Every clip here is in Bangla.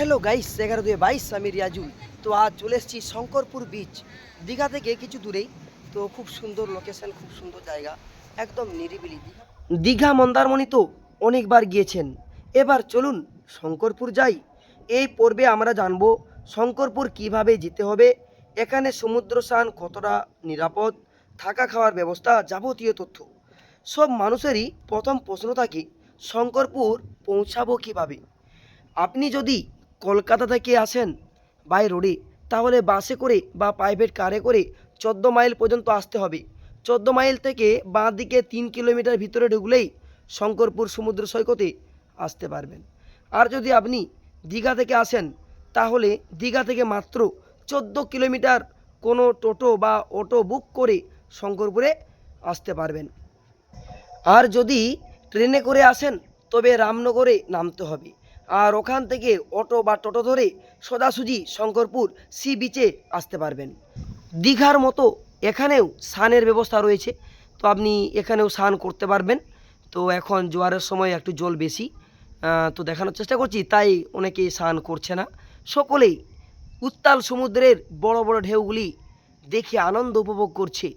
হ্যালো গাইস এগারো দুই বাইশ, আমি রিয়াজুল। তো আজ চলে এসেছি শঙ্করপুর বিচ দীঘা থেকে কিছু দূরেই। তো খুব সুন্দর লোকেশন খুব সুন্দর জায়গা। একদম নিরিবিলি দীঘা। দীঘা মন্দারমণি তো অনেকবার গিয়েছেন। এবার চলুন শঙ্করপুর যাই। এই পর্বে আমরা জানব শঙ্করপুর কীভাবে যেতে হবে, এখানে সমুদ্র স্নান কতটা নিরাপদ, থাকা খাওয়ার ব্যবস্থা, যাবতীয় তথ্য। সব মানুষেরই প্রথম প্রশ্ন থাকে, শঙ্করপুর পৌঁছাবো কীভাবে? আপনি যদি কলকাতা থেকে আসেন? বাই রোডে, তাহলে বাসে করে বা প্রাইভেট কারে করে চোদ্দ মাইল পর্যন্ত আসতে হবে। চোদ্দ মাইল থেকে বাঁ দিকে তিন কিলোমিটার ভিতরে ঢুকলেই শঙ্করপুর সমুদ্র সৈকতে আসতে পারবেন। আর যদি আপনি দীঘা থেকে আসেন, তাহলে দীঘা থেকে মাত্র চোদ্দ কিলোমিটার কোনো টোটো বা অটো বুক করে শঙ্করপুরে আসতে পারবেন। আর যদি ট্রেনে করে আসেন, তবে রামনগরে নামতে হবে। আর ওখান থেকে অটো বা টোটো ধরে সোজাসুজি শঙ্করপুর সি বিচে আসতে পারবেন। দীঘার মতো এখানেও স্নানের ব্যবস্থা রয়েছে। তো আপনি এখানেও স্নান করতে পারবেন। তো এখন জোয়ারের সময় একটু জল বেশি। তো দেখানোর চেষ্টা করছি, তাই অনেকেই স্নান করছে না। সকলেই উত্তাল সমুদ্রের বড় বড় ঢেউগুলি দেখে আনন্দ উপভোগ করছে।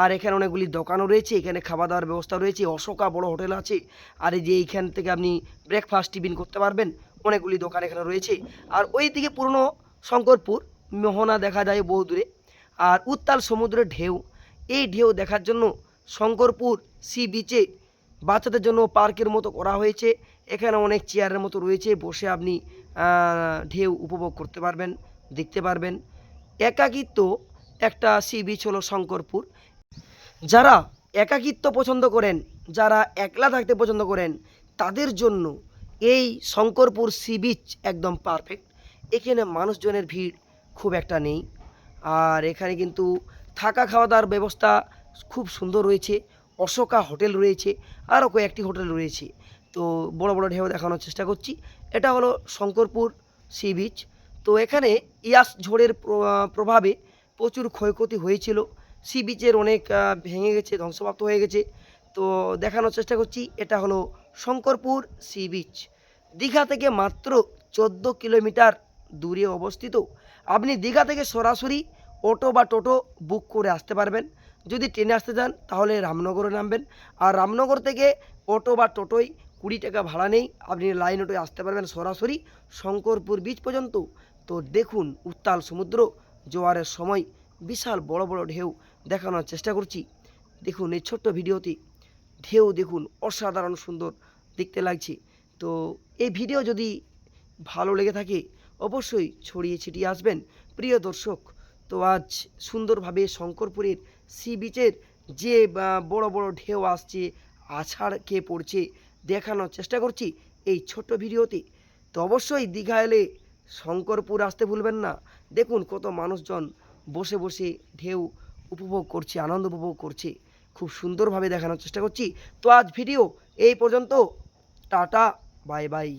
আর এখানে অনেকগুলি দোকানও রয়েছে, এখানে খাওয়া দাওয়ার ব্যবস্থা রয়েছে, অশোকা বড় হোটেল আছে। আর এই যে এইখান থেকে আপনি ব্রেকফাস্ট টিফিন করতে পারবেন, অনেকগুলি দোকান এখানে রয়েছে। আর ওই দিকে পুরনো শঙ্করপুর, মোহনা দেখা যায় বহু দূরে। আর উত্তাল সমুদ্রের ঢেউ, এই ঢেউ দেখার জন্য শঙ্করপুর সি বিচে বাচ্চাদের জন্য পার্কের মতো করা হয়েছে। এখানে অনেক চেয়ারের মতো রয়েছে, বসে আপনি ঢেউ উপভোগ করতে পারবেন, দেখতে পারবেন। একাকিত্ব একটা সি বিচ হলো শঙ্করপুর। যারা একাকিত্ব পছন্দ করেন, যারা একলা থাকতে পছন্দ করেন, তাদের জন্য এই শঙ্করপুর সি বিচ একদম পারফেক্ট এখানে মানুষজনের ভিড় খুব একটা নেই। আর এখানে কিন্তু থাকা খাওয়া দাওয়ার ব্যবস্থা খুব সুন্দর রয়েছে। অশোকা হোটেল রয়েছে আরও কয়েকটি হোটেল রয়েছে। তো বড় বড় ঢেউ দেখানোর চেষ্টা করছি। এটা হলো শঙ্করপুর সি বিচ। তো এখানে ইয়াস ঝড়ের প্র- প্রভাবে প্রচুর ক্ষয়ক্ষতি হয়েছিল। সি বিচের অনেক ভেঙে গেছে, ধ্বংসপ্রাপ্ত হয়ে গেছে। তো দেখানোর চেষ্টা করছি, এটা হলো শঙ্করপুর সি বিচ দীঘা থেকে মাত্র চোদ্দ কিলোমিটার দূরে অবস্থিত। আপনি দীঘা থেকে সরাসরি অটো বা টোটো বুক করে আসতে পারবেন। যদি ট্রেনে আসতে চান, তাহলে রামনগরে নামবেন। আর রামনগর থেকে অটো বা টোটোয় কুড়ি টাকা ভাড়া নেই। আপনি লাইন অটোয় আসতে পারবেন সরাসরি শঙ্করপুর বিচ পর্যন্ত। তো দেখুন উত্তাল সমুদ্র, জোয়ারের সময়। বিশাল বড় বড় ঢেউ দেখানোর চেষ্টা করছি। দেখুন এই ছোট্ট ভিডিওতে ঢেউ দেখুন, অসাধারণ সুন্দর দেখতে লাগছে। তো এই ভিডিও যদি ভালো লেগে থাকে, অবশ্যই ছড়িয়ে ছিটিয়ে আসবেন। প্রিয় দর্শক, তো আজ সুন্দরভাবে শঙ্করপুরের সি বিচের যে বড় বড় ঢেউ আসছে, আছাড় খেয়ে পড়ছে দেখানোর চেষ্টা করছি এই ছোট্ট ভিডিওতে। তো অবশ্যই দীঘা এলে শঙ্করপুর আসতে ভুলবেন না। দেখুন কত মানুষজন বসে বসে ঢেউ উপভোগ করছি, আনন্দ উপভোগ করছি, খুব সুন্দরভাবে দেখানোর চেষ্টা করছি। তো আজ ভিডিও এই পর্যন্ত। Tata bye bye